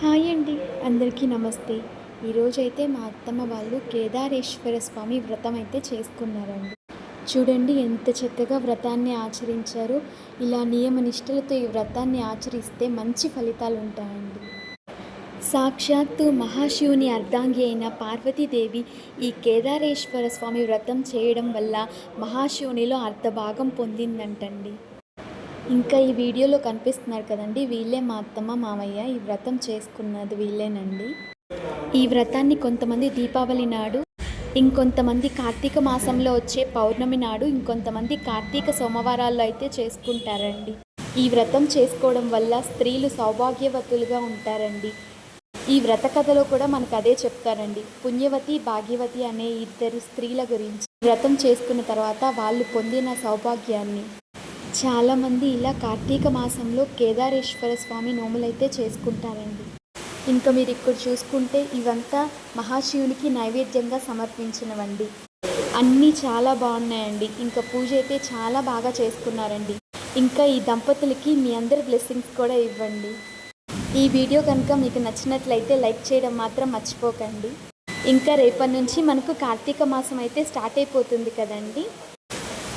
Hi అండి అందరికీ నమస్తే. ఈరోజైతే మా అత్తమ్మ వాళ్ళు కేదారేశ్వర స్వామి వ్రతం అయితే చేసుకున్నారండి. చూడండి ఎంత చక్కగా వ్రతాన్ని ఆచరించారో. ఇలా నియమనిష్టలతో ఈ వ్రతాన్ని ఆచరిస్తే మంచి ఫలితాలు ఉంటాయండి. సాక్షాత్తు మహాశివుని అర్ధాంగి అయిన పార్వతీదేవి ఈ కేదారేశ్వర స్వామి వ్రతం చేయడం వల్ల మహాశివునిలో అర్ధభాగం పొందిందంటండి. ఇంకా ఈ వీడియోలో కనిపిస్తున్నారు కదండి వీళ్ళే మా అత్తమ్మ మామయ్య ఈ వ్రతం చేసుకున్నది వీళ్ళేనండి. ఈ వ్రతాన్ని కొంతమంది దీపావళి నాడు ఇంకొంతమంది కార్తీక మాసంలో వచ్చే పౌర్ణమి నాడు ఇంకొంతమంది కార్తీక సోమవారాల్లో అయితే చేసుకుంటారండి. ఈ వ్రతం చేసుకోవడం వల్ల స్త్రీలు సౌభాగ్యవతులుగా ఉంటారండి. ఈ వ్రత కథలో కూడా మనకు అదే చెప్తారండి. పుణ్యవతి భాగ్యవతి అనే ఇద్దరు స్త్రీల గురించి. వ్రతం చేసుకున్న తర్వాత వాళ్ళు పొందిన సౌభాగ్యాన్ని. చాలామంది ఇలా కార్తీక మాసంలో కేదారేశ్వర స్వామి నోములైతే చేసుకుంటారండి. ఇంకా మీరు ఇక్కడ చూసుకుంటే ఇవంతా మహాశివునికి నైవేద్యంగా సమర్పించినవండి. అన్నీ చాలా బాగున్నాయండి. ఇంకా పూజ అయితే చాలా బాగా చేసుకున్నారండి. ఇంకా ఈ దంపతులకి మీ అందరి బ్లెస్సింగ్స్ కూడా ఇవ్వండి. ఈ వీడియో కనుక మీకు నచ్చినట్లయితే లైక్ చేయడం మాత్రం మర్చిపోకండి. ఇంకా రేపటి నుంచి మనకు కార్తీక మాసం అయితే స్టార్ట్ అయిపోతుంది కదండి.